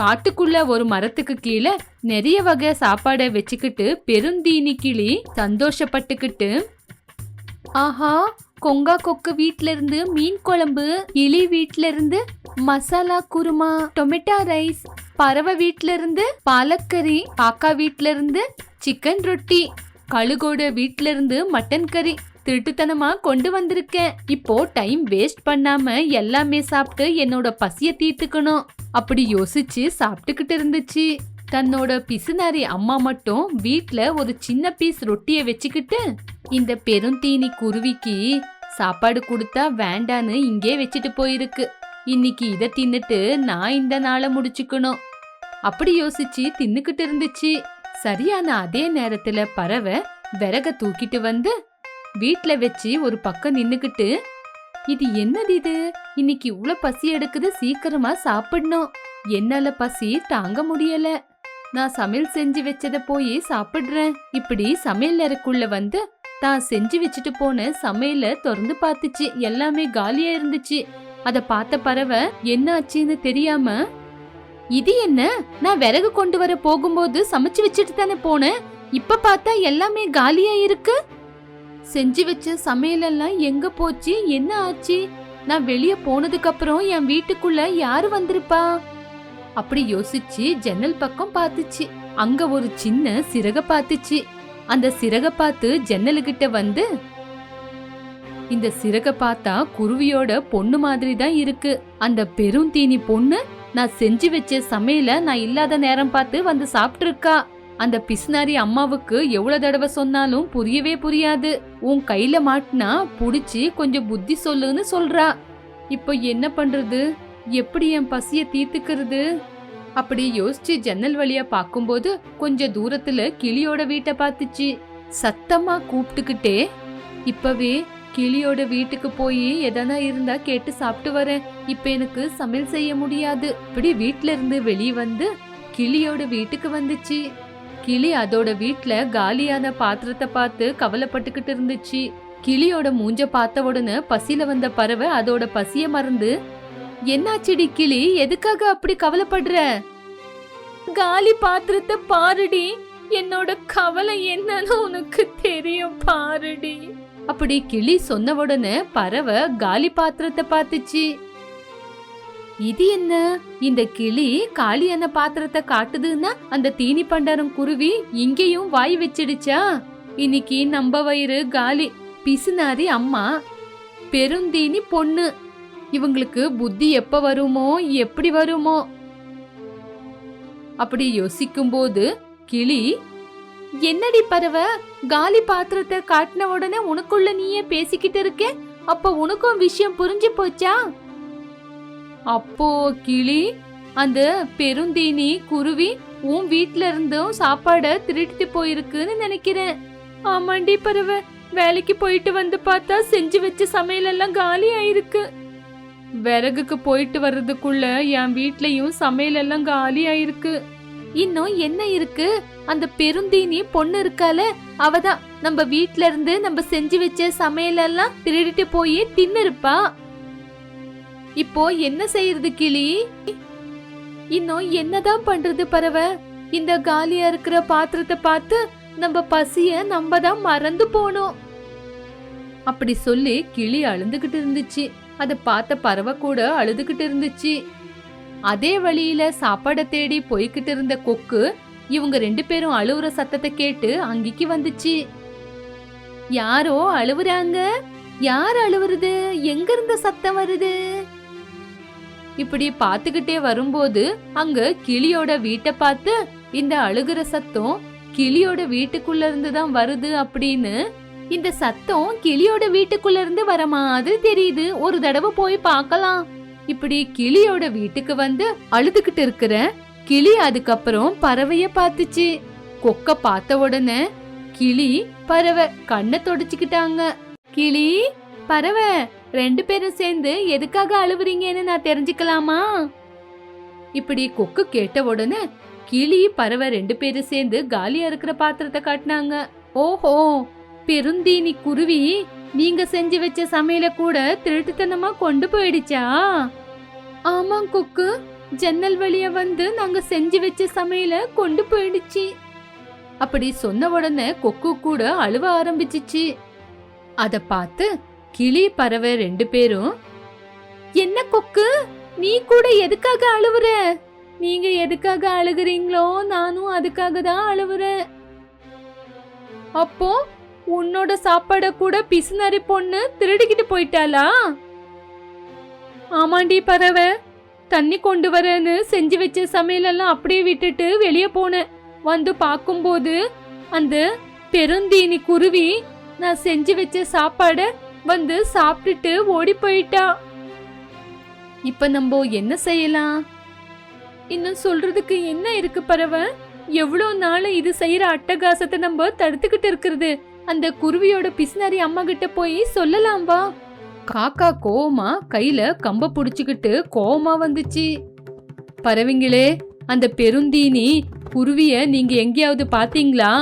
காட்டுக்குள்ள ஒரு மரத்துக்கு கீழே நிறைய வகை சாப்பாடை வச்சுக்கிட்டு பெருந்தீனி கிளி சந்தோஷப்பட்டுக்கிட்டு ஆஹா கொங்கா கொக்கு வீட்ல இருந்து மீன் குழம்பு இலி வீட்ல இருந்து மசாலா குருமா டொமேட்டோ ரைஸ் பறவை வீட்ல இருந்து பாலக்கறி பாக்கா வீட்ல இருந்து சிக்கன் ரொட்டி கழுகோட வீட்ல இருந்து மட்டன் கறி திருட்டுத்தனமா கொண்டு வந்திருக்கேன். இப்போ டைம் வேஸ்ட் பண்ணாம எல்லாமே சாப்பிட்டு என்னோட பசிய தீர்த்துக்கணும். அப்படி யோசிச்சு சாப்பிட்டுக்கிட்டு இருந்துச்சு. தன்னோட பிசுனாரி அம்மா மட்டும் வீட்ல ஒரு சின்ன பீஸ் ரொட்டிய வச்சுக்கிட்டு இந்த பெருந்தீனி குருவிக்கு சாப்பாடு கொடுத்தா வேண்டான்னு இங்கே வச்சுட்டு போயிருக்கு. இன்னைக்கு இதை தின்னுட்டு நான் இந்த நாளை முடிச்சுக்கணும். அப்படி யோசிச்சு தின்னுக்கிட்டு இருந்துச்சு. சரியான அதே நேரத்துல பறவை விறக தூக்கிட்டு வந்து வீட்ல வச்சு ஒரு பக்கம் நின்னுக்கிட்டு இது என்னது இது? இன்னைக்கு இவ்ளோ பசி எடுக்குது சீக்கிரமா சாப்பிடணும். என்னால பசி தாங்க முடியல. நான் சமையல் செஞ்சு வச்சத போய் சாப்பிடுறேன். இப்படி சமையல் அறைக்குள்ள வந்து தான் செஞ்சு வச்சுட்டு போன சமையல திறந்து பார்த்துச்சு. எல்லாமே காலியா இருந்துச்சு. அத பார்த்த பறவை என்ன ஆச்சுன்னு தெரியாம? இது என்ன? நான் விறகு கொண்டு வர போகும்போது சமைச்சு வச்சுட்டு தானே போனேன். இப்ப பார்த்தா எல்லாமே காலியா இருக்கு. செஞ்சு வச்ச சமையலெல்லாம் எங்க போச்சு? என்ன ஆச்சு? நான் வெளிய போனதுக்கு அப்புறம் என் வீட்டுக்குள்ள யாரு வந்திருப்பா? அப்படி யோசிச்சு ஜன்னல் பக்கம் பார்த்துச்சு. அங்க ஒரு சின்ன சிறக பார்த்துச்சு. அந்த சிறக பார்த்து ஜன்னலுகிட்ட வந்து இந்த சிறக பார்த்தா குருவியோட பொண்ணு மாதிரி தான் இருக்கு. அந்த பெருந்தீனி பொண்ணு நான் செஞ்சு வச்ச சமையல நான் இல்லாத நேரம் பார்த்து வந்து சாப்பிட்டுருக்கா. அந்த பிஸ்னாரி அம்மாவுக்கு எவ்வளவு தடவை சொன்னாலும் புரியவே புரியாது. உன் கையில மாட்டினா புடிச்சு கொஞ்சம் புத்தி சொல்லுன்னு சொல்றா. இப்போ என்ன பண்றது? எப்படி என் பசிய தீர்த்துக்கிறது? அப்படி யோசிச்சு ஜன்னல் வழியா பார்க்கும்போது கொஞ்ச தூரத்துல கிளியோட வீட்டை பார்த்துச்சு. சத்தமா கூப்பிட்டுக்கிட்டே இப்பவே கிளியோட வீட்டுக்கு போய் எதனா இருந்தா கேட்டு சாப்பிட்டு வரேன். இப்ப எனக்கு சமையல் செய்ய முடியாது. இப்படி வீட்ல இருந்து வெளியே வந்து கிளியோட வீட்டுக்கு வந்துச்சு. கிளி அதோட வீட்ல காலியான பாத்திரத்தை பார்த்து கவலைப்பட்டுக்கிட்டு இருந்துச்சு. கிளியோட மூஞ்ச பார்த்த உடனே பசியில வந்த பறவை அதோட பசிய மறந்து என்னாச்சுடி கிளி? எதுக்காக அப்படி கவலைப்படுற? காலி பாத்திரத்தை பாருடி. என்னோட கவலை என்னன்னு உனக்கு தெரியும் பாருடி. அப்படி கிளி சொன்ன உடனே பறவை காலி பாத்திரத்தை பார்த்துச்சு. இது என்ன? இந்த கிளி காலியான பாத்திரத்தை காட்டுதுன்னா அந்த தீனி பண்டாரம் குருவி இங்கேயும் வாய் வச்சிடுச்சா? இன்னைக்கு நம்ம வயிறு காலி. பிசுனாரி அம்மா பெருந்தீனி பொண்ணு. இவங்களுக்கு புத்தி எப்ப வருமோ எப்படி வருமோ? அப்படி யோசிக்கும்போது கிளி என்னடி பறவை? காலி பாத்திரத்தை காட்டின உடனே உனக்குள்ள நீயே பேசிக்கிட்டு இருக்கே? அப்ப உனக்கும் விஷயம் புரிஞ்சு போச்சா? அப்போ கிளி அந்த பெருந்தீனி குருவி உன் வீட்ல இருந்தும் சாப்பாட திருட்டு போயிருக்குன்னு நினைக்கிறேன். ஆமாண்டி பறவை வேலைக்கு போயிட்டு வந்து பார்த்தா செஞ்சு வச்ச சமையல் எல்லாம் காலி ஆயிருக்கு. விறகுக்கு போயிட்டு வர்றதுக்குள்ள என் வீட்லயும் சமையல் எல்லாம் காலி ஆயிருக்கு. இன்னும் என்ன இருக்கு? அந்த பெருந்தீனி பொண்ணு இருக்கால அவதான். நம்ம வீட்ல இருந்து நம்ம செஞ்சு வச்ச சமையல் எல்லாம் திருடிட்டு போய் தின்னு இருப்பா இப்போ என்ன செய்யறது கிளி? இன்னும் என்னதான் பண்றது பறவை இந்த காலியா இருக்கிற பாத்திரத்தை பார்த்து நம்ம பசிய நம்ம தான் மறந்து போனோம். அப்படி சொல்லி கிளி அழுந்துகிட்டு இருந்துச்சு. அதை பார்த்த பறவை கூட அழுதுகிட்டு இருந்துச்சு. அதே வழியில சாப்பாடை தேடி போய்கிட்டு இருந்த கொக்கு இவங்க ரெண்டு பேரும் அழுவுற சத்தத்தை கேட்டு அங்கிக்கு வந்துச்சு. யாரோ அழுவுறாங்க? யார் அழுவுறது? எங்க இருந்த சத்தம் வருது? இப்படி பார்த்துக்கிட்டே வரும்போது அங்க கிளியோட வீட்டை பார்த்து இந்த அழுகுற சத்தம் கிளியோட வீட்டுக்குள்ள இருந்து தான் வருது அப்படின்னு இந்த சத்தம் கிளியோட வீட்டுக்குள்ள இருந்து வர மாதிரி தெரியுது. ஒரு தடவை போய் பார்க்கலாம். இப்படி கிளியோட வீட்டுக்கு வந்து அழுதுகிட்டு இருக்கிற கிளி அதுக்கப்புறம் பறவைய பார்த்துச்சு. கொக்க பார்த்த உடனே கிளி பறவை கண்ணை தொடச்சுக்கிட்டாங்க. கிளி பறவை ரெண்டு பேரும் சேர்ந்து எதுக்காக அழுவுறீங்கன்னு நான் தெரிஞ்சுக்கலாமா? இப்படி கொக்கு கேட்ட உடனே கிளி பறவை ரெண்டு பேரும் சேர்ந்து காலியா இருக்கிற பாத்திரத்தை காட்டினாங்க. ஓஹோ பெருந்தீனி குருவி நீங்க செஞ்சு வச்ச சமையல கூட திருட்டுத்தனமா கொண்டு போயிடுச்சா? ஆமா கொக்கு ஜன்னல் வழிய வந்து நாங்க செஞ்சு வச்ச சமையல கொண்டு போயிடுச்சு. அப்படி சொன்ன உடனே கொக்கு கூட அழுவ ஆரம்பிச்சிச்சு. அத பார்த்து கிளி பறவை ரெண்டு பேரும் என்ன கொக்கு? நீ கூட எதுக்காக அழுவுற? நீங்க எதுக்காக அழுகுறீங்களோ நானும் அதுக்காக தான் அழுவுறேன். அப்போ உன்னோட சாப்பாட கூட பிசுநரி பொண்ணு திருடிக்கிட்டு போயிட்டாளா? ஆமாண்டி பறவை தண்ணி கொண்டு வரேன்னு செஞ்சு வச்ச சமையலெல்லாம் அப்படியே விட்டுட்டு வெளியே போனேன். வந்து பார்க்கும்போது அந்த பெருந்தீனி குருவி நான் செஞ்சு வச்ச சாப்பாடை வந்து சாப்பிட்டுட்டு ஓடி போயிட்டா. இப்ப நம்ம என்ன செய்யலாம்? இன்னும் சொல்றதுக்கு என்ன இருக்கு பறவை எவ்வளோ நாள் இது செய்யற அட்டகாசத்தை நம்ம தடுத்துக்கிட்டு இருக்கிறது? அந்த குருவியோட பிசினாரி அம்மா கிட்ட போய் சொல்லலாம் வா. காக்கா கோவமா கையில கம்ப புடிச்சுக்கிட்டு கோவமா வந்துச்சு. பறவைங்களே அந்த பெருந்தீனி குருவிய நீங்க எங்கேயாவது பாத்தீங்களா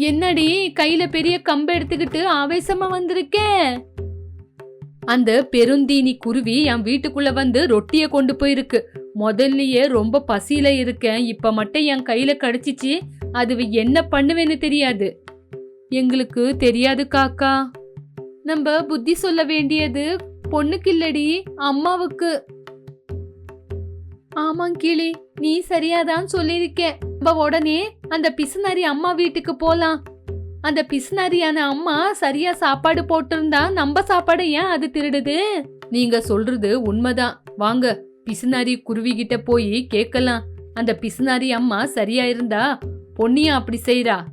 என்னடி கையில பெரிய கம்பை எடுத்துக்கிட்டு ஆவேசமா வந்திருக்கே? அந்த பெருந்தீனி குருவி என் வீட்டுக்குள்ள வந்து ரொட்டிய கொண்டு போயிருக்கு. முதல்லயே ரொம்ப பசியில இருக்கேன். இப்ப மட்டும் என் கையில கடிச்சிச்சு. அது என்ன பண்ணுவேன்னு தெரியாது. எங்களுக்கு தெரியாது காக்கா. நம்ம புத்தி சொல்ல வேண்டியது பொண்ணுக்கு இல்லடி அம்மாவுக்கு. ஆமாங் கிளி நீ சரியாதான் சொல்லியிருக்க. நம்ம உடனே அந்த பிசுநாரி அம்மா வீட்டுக்கு போலாம். அந்த பிசுநாரியான அம்மா சரியா சாப்பாடு போட்டிருந்தா நம்ம சாப்பாடு ஏன் அது திருடுது? நீங்க சொல்றது உண்மைதான். வாங்க பிசுநாரி குருவி கிட்ட போய் கேட்கலாம். அந்த பிசுநாரி அம்மா சரியா இருந்தா பொன்னியா அப்படி செய்யறா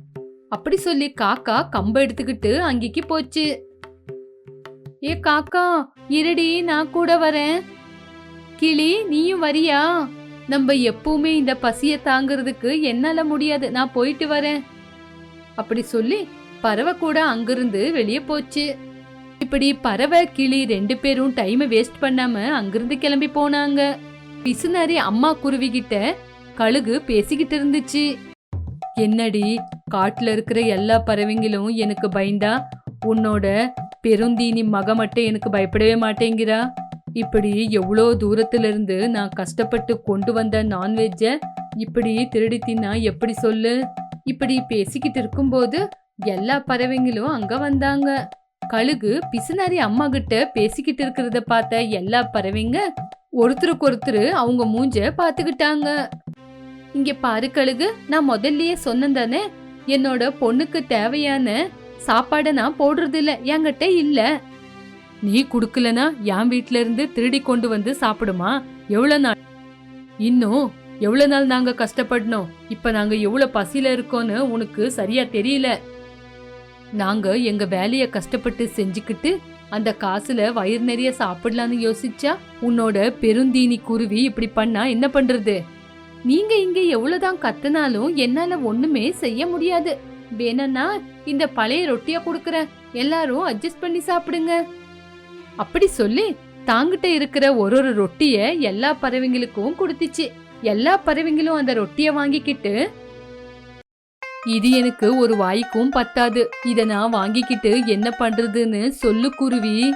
அப்படி சொல்லி காக்கா கம்ப எடுத்துக்கிட்டு அங்கிக்கு போச்சு. ஏ காக்கா இருடி நான் கூட வரேன். கிளி நீயும் வரியா? நம்ம எப்பவுமே இந்த பசிய தாங்கிறதுக்கு என்னால முடியாது. நான் போயிட்டு வரேன். அப்படி சொல்லி பறவை கூட அங்கிருந்து வெளியே போச்சு. இப்படி பறவை கிளி ரெண்டு பேரும் டைமை வேஸ்ட் பண்ணாம அங்கிருந்து கிளம்பி போனாங்க. பிசுனாரி அம்மா குருவி கிட்ட கழுகு பேசிக்கிட்டு இருந்துச்சு. என்னடி காட்டுல இருக்கிற எல்லா பறவைங்களும் எனக்கு பயந்தா? உன்னோட பெருந்தீனி மக மட்டும் எனக்கு பயப்படவே மாட்டேங்கிறா? இப்படி எவ்வளோ தூரத்திலிருந்து நான் கஷ்டப்பட்டு கொண்டு வந்த நான்வெஜ்ஜை இப்படி திருடி தின்னா எப்படி சொல்லு? இப்படி பேசிக்கிட்டு இருக்கும்போது எல்லா பறவைங்களும் அங்க வந்தாங்க. கழுகு பிசுனாரி அம்மா கிட்ட பேசிக்கிட்டு இருக்கிறத பார்த்த எல்லா பறவைங்க ஒருத்தருக்கு ஒருத்தர் அவங்க மூஞ்ச பாத்துக்கிட்டாங்க இங்க பாரு கழுகு நான் முதல்லயே சொன்னேன் தானே என்னோட பொண்ணுக்கு தேவையான சாப்பாடை நான் போடுறது இல்ல என்கிட்ட இல்லை. நீ குடுக்கலனா என் வீட்ல இருந்து திருடி கொண்டு வந்து சாப்பிடுமா? எவ்வளவு நாள்? இன்னும் எவ்வளவு நாள் நாங்க கஷ்டப்படணும்? இப்ப நாங்க எவ்வளவு பசியில இருக்கோம்னு உனக்கு சரியா தெரியல. நாங்க எங்க வேலைய கஷ்டப்பட்டு செஞ்சுக்கிட்டு அந்த காசுல வயிறு நிறைய சாப்பிடலான்னு யோசிச்சா உன்னோட பெருந்தீனி குருவி இப்படி பண்ணா என்ன பண்றது? நீங்க இங்க எவ்வளவுதான் கத்துனாலும் என்னால ஒண்ணுமே செய்ய முடியாது. வேணும்னா இந்த பழைய ரொட்டியா குடுக்கறேன். எல்லாரும் அட்ஜஸ்ட் பண்ணி சாப்பிடுங்க. அப்படி சொல்லி தாங்கிட்ட இருக்கிற ஒரு ஒரு ரொட்டிய எல்லா பறவைங்களுக்கும் கொடுத்துச்சு. எல்லா பறவைங்களும் அந்த ரொட்டிய வாங்கிக்கிட்டு இது எனக்கு ஒரு வாய்க்கும் பத்தாது. இத நான் வாங்கிக்கிட்டு என்ன பண்றதுன்னு சொல்லு குருவி.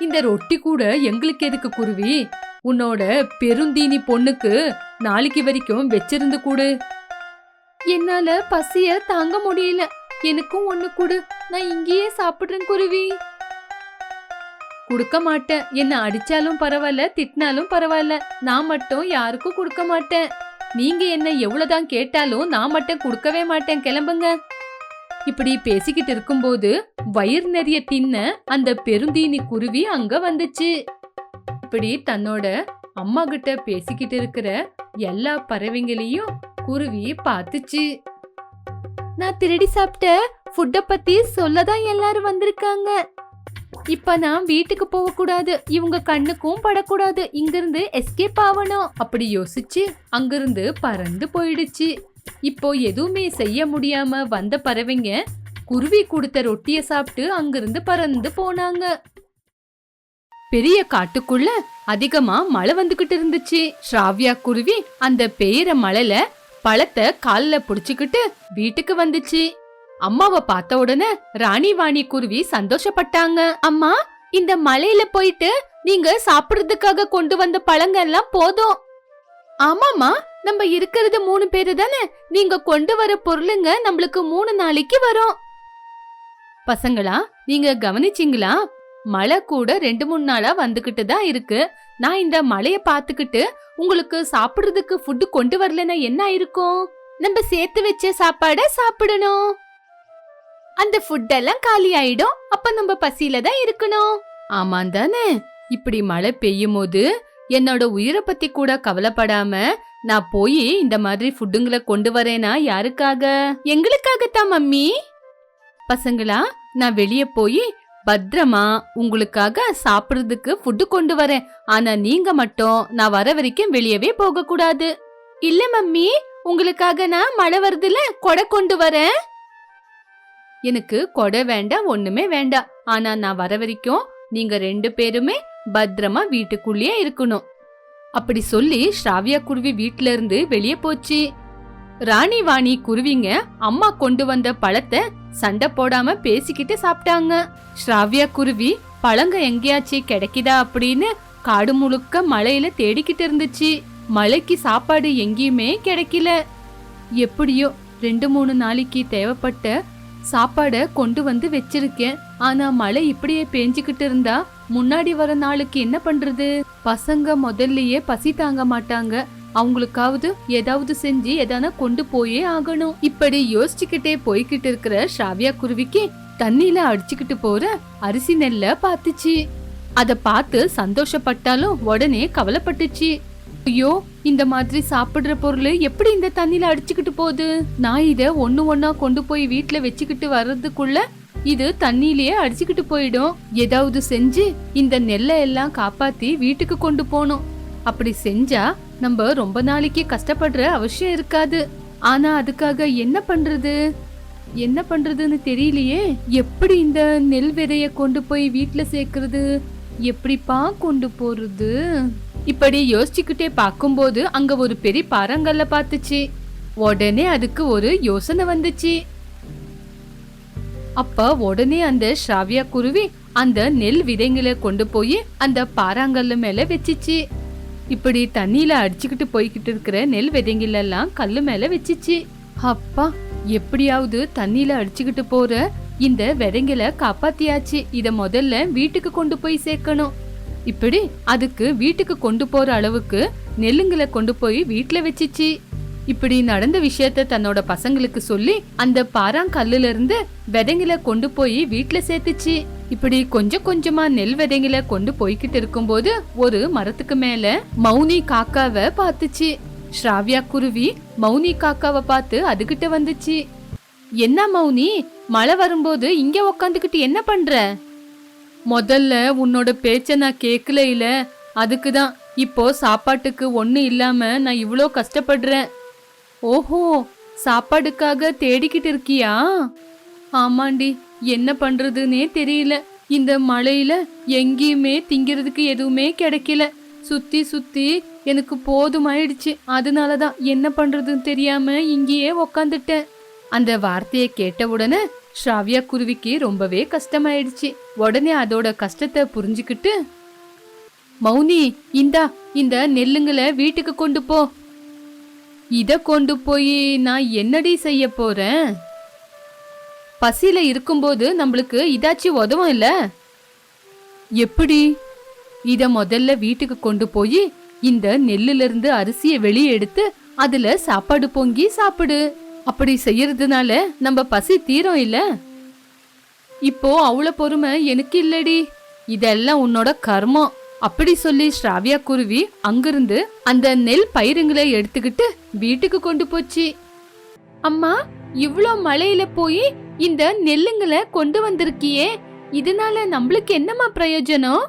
இந்த ரொட்டி கூட எங்களுக்கு எதுக்கு குருவி? உன்னோட பெருந்தீனி பொண்ணுக்கு நாளைக்கு வரைக்கும் வச்சிருந்து கூடு. என்னால பசிய தாங்க முடியல. எனக்கும் ஒண்ணு கொடு. நான் இங்கேயே சாப்பிடுறேன் குருவி. கொடுக்க மாட்டேன். என்ன அடிச்சாலும் பரவாயில்ல திட்டினாலும் பரவாயில்ல. நான் மட்டும் யாருக்கும் கொடுக்க மாட்டேன். நீங்க என்ன எவ்வளவுதான் கேட்டாலும் நான் மட்டும் கொடுக்கவே மாட்டேன். கிளம்புங்க. இப்படி பேசிக்கிட்டு இருக்கும்போது வயிறு நிறைய தின்ன அந்த பெருந்தீனி குருவி அங்க வந்துச்சு. இப்படி தன்னோட அம்மா கிட்ட பேசிக்கிட்டு இருக்கிற எல்லா பறவைங்களையும் குருவி பார்த்துச்சு. நான் திருடி சாப்பிட்ட ஃபுட்டை பத்தி சொல்லதான் எல்லாரும் வந்திருக்காங்க. இப்ப நான் வீட்டுக்கு போக கூடாது. இவங்க கண்ணுக்கும் படக்கூடாது. இங்கிருந்து எஸ்கேப் ஆகணும் அப்படி யோசிச்சு அங்கிருந்து பறந்து போயிடுச்சு. இப்போ எதுவுமே செய்ய முடியாம வந்த பறவைங்க குருவி கொடுத்த ரொட்டிய சாப்பிட்டு அங்கிருந்து பறந்து போனாங்க. பெரிய காட்டுக்குள்ள அதிகமா மழை வந்துகிட்டு இருந்துச்சு. ஸ்ராவ்யா குருவி அந்த பெயர மழையில பழத்தை கால்ல புடிச்சுக்கிட்டு வீட்டுக்கு வந்துச்சு. அம்மாவை பார்த்த உடனே ராணி வாணி குருவி சந்தோஷப்பட்டாங்க. அம்மா இந்த மலையில போயிட்டு நீங்க சாப்பிடுறதுக்காக கொண்டு வந்த பழங்கள் எல்லாம் போதும். ஆமாமா நம்ம இருக்கிறது மூணு பேரு தானே. நீங்க கொண்டு வர பொருளுங்க நம்மளுக்கு மூணு நாளைக்கு வரும். பசங்களா நீங்க கவனிச்சீங்களா? மழை கூட ரெண்டு மூணு நாளா வந்துகிட்டு தான் இருக்கு. நான் இந்த மழைய பாத்துக்கிட்டு உங்களுக்கு சாப்பிடுறதுக்கு ஃபுட்டு கொண்டு வரலன்னா என்ன இருக்கும் நம்ம சேர்த்து வச்ச சாப்பாட சாப்பிடணும். அந்த ஃபுட் எல்லாம் காலி ஆயிடும் அப்ப நம்ம பசியில தான் இருக்கணும். ஆமாம் தானே? இப்படி மழை பெய்யும் போது என்னோட உயிரை பத்தி கூட கவலைப்படாம நான் போய் இந்த மாதிரி ஃபுட்டுங்களை கொண்டு வரேனா யாருக்காக? எங்களுக்காகத்தான் மம்மி. பசங்களா நான் வெளியே போய் பத்திரமா உங்களுக்காக சாப்பிடுறதுக்கு ஃபுட்டு கொண்டு வரேன். ஆனா நீங்க மட்டும் நான் வர வரைக்கும் வெளியவே போக கூடாது இல்ல மம்மி உங்களுக்காக நான் மழை வருதுல கொடை கொண்டு வரேன். எனக்கு கொடை வேண்டாம் ஒண்ணுமே வேண்டாம் ஆனா நான் வர வரைக்கும் நீங்க ரெண்டு பேருமே பத்திரமா வீட்டுக்குள்ளேயே இருக்கணும். அப்படி சொல்லி ஸ்ராவியா குருவி வீட்ல இருந்து வெளியே போச்சு. ராணி வாணி குருவிங்க அம்மா கொண்டு வந்த பழத்தை சண்டை போடாம பேசிக்கிட்டு சாப்பிட்டாங்க. ஸ்ராவியா குருவி பழங்க எங்கேயாச்சு கிடைக்குதா? அப்படின்னு காடு முழுக்க மழையில தேடிக்கிட்டு இருந்துச்சு. மழைக்கு சாப்பாடு எங்கேயுமே கிடைக்கல. எப்படியோ ரெண்டு மூணு நாளைக்கு தேவைப்பட்ட சாப்பாட கொண்டு வந்து வச்சிருக்கேன். ஆனா மழை இப்படியே பேஞ்சுக்கிட்டு இருந்தா முன்னாடி வர நாளுக்கு என்ன பண்றது? பசங்க முதல்லயே பசி தாங்க மாட்டாங்க. அவங்களுக்காவது ஏதாவது செஞ்சு எதனா கொண்டு போயே ஆகணும். இப்படி யோசிச்சுக்கிட்டே போய்கிட்டு இருக்கிற ஷாவியா குருவிக்கு தண்ணியில அடிச்சுக்கிட்டு போற அரிசி நெல்ல பாத்துச்சு அத பார்த்து சந்தோஷப்பட்டாலும் உடனே கவலைப்பட்டுச்சு. ஐயோ இந்த மாதிரி சாப்பிடுற பொருள் எப்படி இந்த தண்ணியில அடிச்சுக்கிட்டு போகுது? நான் இத ஒண்ணு ஒன்னா கொண்டு போய் வீட்டுல வச்சுக்கிட்டு வர்றதுக்குள்ள இது தண்ணியிலேயே அடிச்சுக்கிட்டு போயிடும். ஏதாவது செஞ்சு இந்த நெல்லை எல்லாம் காப்பாத்தி வீட்டுக்கு கொண்டு போகணும். அப்படி செஞ்சா நம்ம ரொம்ப நாளைக்கு கஷ்டப்படுற அவசியம் இருக்காது. ஆனா அதுக்காக என்ன பண்றது? என்ன பண்றதுன்னு தெரியலையே. எப்படி இந்த நெல் விதைய கொண்டு போய் வீட்டுல சேர்க்கறது? எப்படிப்பா கொண்டு போறது? இப்படி யோசிச்சுக்கிட்டே பார்க்கும்போது அங்க ஒரு பெரிய பாறாங்கல்ல பார்த்துச்சு. உடனே அதுக்கு ஒரு யோசனை வந்துச்சு. அப்ப உடனே அந்த ஷாவியா குருவி அந்த நெல் விதைங்களை கொண்டு போய் அந்த பாறாங்கல்ல மேல வச்சுச்சு. இப்படி தண்ணியில அடிச்சுக்கிட்டு போய்கிட்டு இருக்கிற நெல் விதைங்கள் எல்லாம் கல்லு மேல வச்சிச்சு. அப்பா எப்படியாவது தண்ணியில அடிச்சுக்கிட்டு போற இந்த விதைங்களை காப்பாத்தியாச்சு. இத முதல்ல வீட்டுக்கு கொண்டு போய் சேர்க்கணும். இப்படி அதுக்கு வீட்டுக்கு கொண்டு போற அளவுக்கு நெல்லுங்களை கொண்டு போய் வீட்டுல வச்சுச்சு. இப்படி நடந்த விஷயத்த தன்னோட பசங்களுக்கு சொல்லி அந்த பாறாங்கல்லுல இருந்து விதைங்களை கொண்டு போய் வீட்டுல சேர்த்துச்சு. இப்படி கொஞ்சம் கொஞ்சமா நெல் விதைங்களை கொண்டு போய்கிட்டு இருக்கும்போது ஒரு மரத்துக்கு மேல மௌனி காக்காவை பார்த்துச்சு. ஸ்ராவியா குருவி மௌனி காக்காவை பார்த்து அதுகிட்ட வந்துச்சு. என்ன மௌனி? மழை வரும்போது இங்க உக்காந்துக்கிட்டு என்ன பண்ற? முதல்ல உன்னோட பேச்ச நான் கேட்கல இல்ல அதுக்கு தான் இப்போ சாப்பாட்டுக்கு ஒண்ணு இல்லாம நான் இவ்வளோ கஷ்டப்படுறேன். ஓஹோ சாப்பாடுக்காக தேடிக்கிட்டு இருக்கியா? ஆமாண்டி என்ன பண்றதுன்னே தெரியல. இந்த மழையில எங்கேயுமே திங்கிறதுக்கு எதுவுமே கிடைக்கல. சுத்தி சுத்தி எனக்கு போதுமாயிடுச்சு. அதனால தான் என்ன பண்றதுன்னு தெரியாம இங்கேயே உக்காந்துட்டேன். அந்த வார்த்தையை கேட்ட உடனே ஷ்ராவியா குருவிக்கு ரொம்பவே கஷ்டமாயிடுச்சு. உடனே அதோட கஷ்டத்தை புரிஞ்சுக்கிட்டு மௌனி இந்தா இந்த நெல்லுங்களை வீட்டுக்கு கொண்டு போ. இத கொண்டு போய் நான் என்னடி செய்ய போறேன்? பசியில இருக்கும்போது நம்மளுக்கு இதாச்சும் உதவும் இல்ல? எப்படி? இத முதல்ல வீட்டுக்கு கொண்டு போய் இந்த நெல்லுல இருந்து அரிசியை வெளியே எடுத்து அதுல சாப்பாடு பொங்கி சாப்பிடு. அப்படி செய்யறதுனால நம்ம பசி தீரும் இல்ல? இப்போ அவ்வளோ பொறுமை எனக்கு இல்லடி. இதெல்லாம் உன்னோட கர்மம். அப்படி சொல்லி ஸ்ராவியா குருவி அங்கிருந்து அந்த நெல் பயிருங்களை எடுத்துக்கிட்டு வீட்டுக்கு கொண்டு போச்சு. அம்மா இவ்ளோ மழையில போய் இந்த நெல்லுங்களை கொண்டு வந்திருக்கியே. இதனால நம்மளுக்கு என்னம்மா பிரயோஜனம்?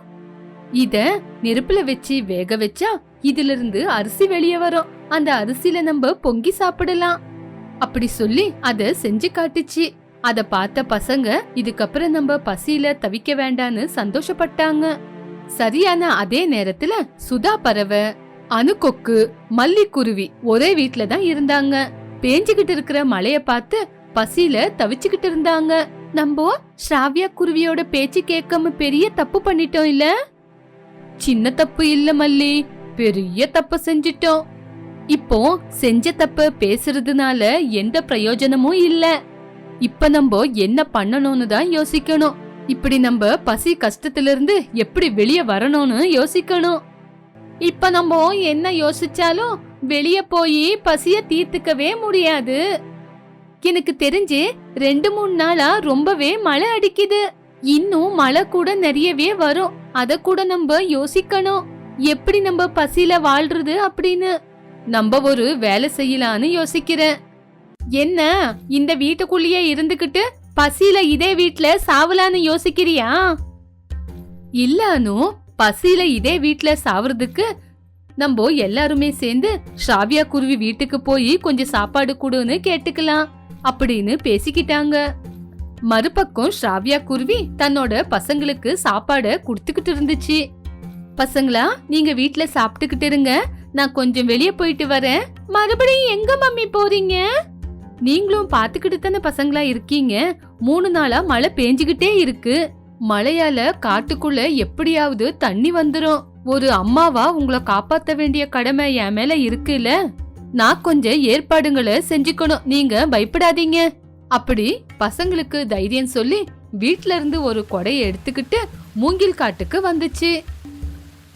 இத நெருப்புல வச்சு வேக வச்சா இதுல இருந்து அரிசி வெளியே வரும். அந்த அரிசியில நம்ம பொங்கி சாப்பிடலாம். அப்படி சொல்லி அத செஞ்சு காட்டுச்சு. அத பார்த்த பசங்க இதுக்கப்புறம் நம்ம பசியில தவிக்க வேண்டான்னு சந்தோஷப்பட்டாங்க. சரியான அதே நேரத்துல சுதா பறவை அணுக்கொக்கு மல்லிக்குருவி ஒரே வீட்ல தான் இருந்தாங்க. பேஞ்சுகிட்டு இருக்கிற மழைய பார்த்து பசியில தவிச்சுக்கிட்டு இருந்தாங்க. நம்ம ஸ்ராவியா குருவியோட பேச்சு கேட்காம பெரிய தப்பு பண்ணிட்டோம் இல்ல? சின்ன தப்பு இல்ல மல்லி பெரிய தப்பு செஞ்சிட்டோம். இப்போ செஞ்ச தப்ப பேசுறதுனால எந்த பிரயோஜனமும் இல்ல. இப்ப நம்ம என்ன பண்ணணும்னு தான் யோசிக்கணும். இப்படி நம்ம பசி கஷ்டத்துல இருந்து எப்படி வெளியே வரணும்னு யோசிக்கணும். இப்ப நம்ம என்ன யோசிச்சாலும் வெளிய போய் பசிய தீர்த்துக்கவே முடியாது. எனக்கு தெரிஞ்சு ரெண்டு மூணு நாளா ரொம்பவே மழை அடிக்குது. இன்னும் மழை கூட நிறையவே வரும். அத கூட நம்ம யோசிக்கணும். எப்படி நம்ம பசியில வாழ்றது அப்படின்னு. நம்ம ஒரு வேலை செய்யலான்னு யோசிக்கிறேன். என்ன இந்த வீட்டுக்குள்ளேயே இருந்துகிட்டு பசியில இதே வீட்ல சாவலான்னு யோசிக்கிறியா? இல்ல அனு பசியில இதே வீட்ல சாவறதுக்கு நம்ம எல்லாருமே சேர்ந்து ஷாவியா குருவி வீட்டுக்கு போய் கொஞ்சம் சாப்பாடு கொடுன்னு கேட்டுக்கலாம் அப்படின்னு பேசிக்கிட்டாங்க. மறுபக்கம் ஷாவியா குருவி தன்னோட பசங்களுக்கு சாப்பாட கொடுத்துக்கிட்டு இருந்துச்சு. பசங்களா நீங்க வீட்ல சாப்பிட்டுக்கிட்டு இருங்க நான் கொஞ்சம் வெளியே போயிட்டு வரேன். மறுபடியும் எங்க மம்மி போறீங்க? நீங்களும் பாத்துக்கிட்டு தானே பசங்களா இருக்கீங்க? மூணு நாளா மழை பேஞ்சுகிட்டே இருக்கு. மழையால காட்டுக்குள்ள எப்படியாவது தண்ணி வந்துரும். ஒரு அம்மாவா உங்களை காப்பாத்த வேண்டிய கடமை என் மேல இருக்குல்ல? நான் கொஞ்சம் ஏற்பாடுங்களை செஞ்சுக்கணும். நீங்க பயப்படாதீங்க. அப்படி பசங்களுக்கு தைரியம் சொல்லி வீட்ல இருந்து ஒரு கொடையை எடுத்துக்கிட்டு மூங்கில் காட்டுக்கு வந்துச்சு.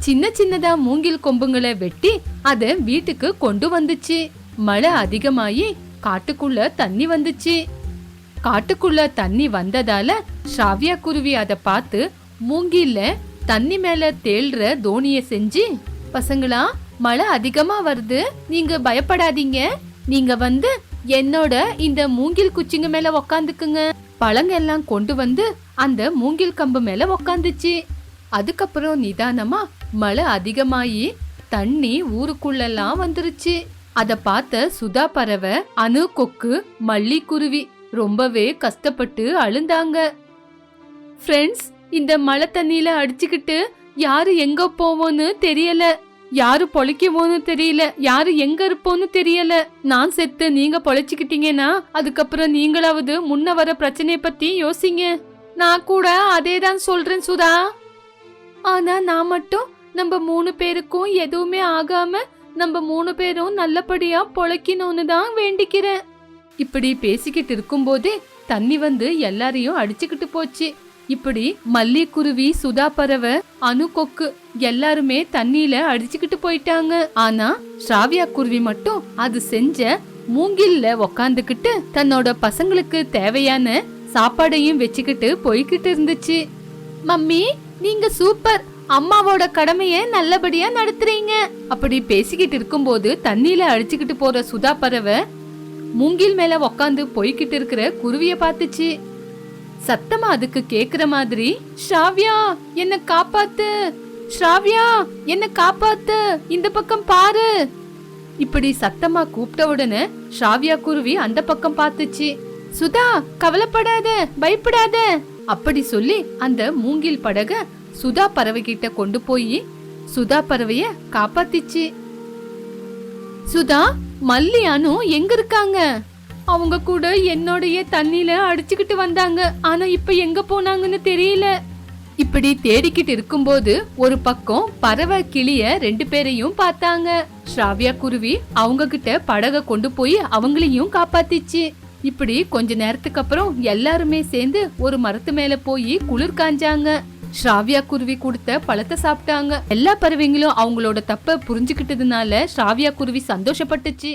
சின்ன சின்னதா மூங்கில் கொம்புங்களை வெட்டி அத வீட்டுக்கு கொண்டு வந்துச்சு. மழை அதிகமாயி காட்டுக்குள்ள தண்ணி வந்துச்சு. காட்டுக்குள்ள தண்ணி வந்ததால ஷாவியா குருவி அத பார்த்து மூங்கில்ல தண்ணி மேல தேள்ற தோணிய செஞ்சு பசங்களா மழை அதிகமா வருது. நீங்க பயப்படாதீங்க. நீங்க வந்து என்னோட இந்த மூங்கில் குச்சிங்க மேல உக்காந்துக்குங்க. பழங்க எல்லாம் கொண்டு வந்து அந்த மூங்கில் கம்பு மேல உக்காந்துச்சு. அதுக்கப்புறம் நிதானமா மழை அதிகமாயி தண்ணி ஊருக்குள்ளெல்லாம் வந்துருச்சு. அத பார்த்த சுதா பறவை அணு கொக்கு மல்லிக்குருவி ரொம்பவே கஷ்டப்பட்டு அழுந்தாங்க. ஃப்ரெண்ட்ஸ் இந்த மழை தண்ணியில அடிச்சுக்கிட்டு யாரு எங்க போவோன்னு தெரியல. யாரு பொழைக்குவோன்னு தெரியல. யாரு எங்க இருப்போன்னு தெரியல. நான் செத்து நீங்க பொழைச்சுக்கிட்டீங்கன்னா அதுக்கப்புறம் நீங்களாவது முன்ன வர பிரச்சனைய பத்தி யோசிங்க. நான் கூட அதே தான் சொல்றேன் சுதா. ஆனா நான் மட்டும் நம்ம மூணு பேருக்கும் எதுவுமே ஆகாம நம்ம மூணு பேரும் நல்லபடியா பொழைக்கணும்னு தான் வேண்டிக்கிறேன். இப்படி பேசிக்கிட்டு இருக்கும்போதே தண்ணி வந்து எல்லாரையும் அடிச்சுக்கிட்டு போச்சு. இப்படி மல்லிக்குருவி சுதா பறவை அணு கொக்கு எல்லாருமே தண்ணியில அடிச்சுக்கிட்டு போயிட்டாங்க. ஆனா ஸ்ராவியா குருவி மட்டும் அது செஞ்ச மூங்கில்ல உக்காந்துக்கிட்டு தன்னோட பசங்களுக்கு தேவையான சாப்பாடையும் வச்சுக்கிட்டு போய்கிட்டு இருந்துச்சு. மம்மி நீங்க சூப்பர்! அம்மாவோட கடமைய நல்லபடியா நடத்துறீங்க. அப்படி பேசிக்கிட்டு இருக்கும்போது தண்ணியில அடிச்சுக்கிட்டு போற சுதா பறவை மூங்கில் மேல உக்காந்து போய்கிட்டு இருக்கிற குருவிய பார்த்துச்சு. சத்தமா அதுக்கு கேக்குற மாதிரி ஷ்ராவ்யா என்ன காப்பாத்து. ஷ்ராவ்யா என்ன காப்பாத்து. இந்த பக்கம் பாரு. இப்படி சத்தமா கூப்பிட்ட உடனே ஷாவியா குருவி அந்த பக்கம் பார்த்துச்சு. சுதா கவலைப்படாத பயப்படாத. அப்படி சொல்லி அந்த மூங்கில் படக சுதா பறவை கிட்ட கொண்டு போய் சுதா பறவைய காப்பாத்திச்சு. சுதா மல்லி அனு எங்க இருக்காங்க? அவங்க கூட என்னோடைய தண்ணியில அடிச்சுக்கிட்டு வந்தாங்க. ஆனா இப்ப எங்க போனாங்கன்னு தெரியல. இப்படி தேடிக்கிட்டு இருக்கும்போது ஒரு பக்கம் பறவை கிளிய ரெண்டு பேரையும் பார்த்தாங்க. ஸ்ராவியா குருவி அவங்க கிட்ட படக கொண்டு போய் அவங்களையும் காப்பாத்திச்சு. இப்படி கொஞ்ச நேரத்துக்கு அப்புறம் எல்லாருமே சேர்ந்து ஒரு மரத்து மேல போய் குளிர் காஞ்சாங்க. ஸ்ராவியா குருவி கொடுத்த பழத்தை சாப்பிட்டாங்க. எல்லா பறவைங்களும் அவங்களோட தப்ப புரிஞ்சுக்கிட்டதுனால ஸ்ராவியா குருவி சந்தோஷப்பட்டுச்சு.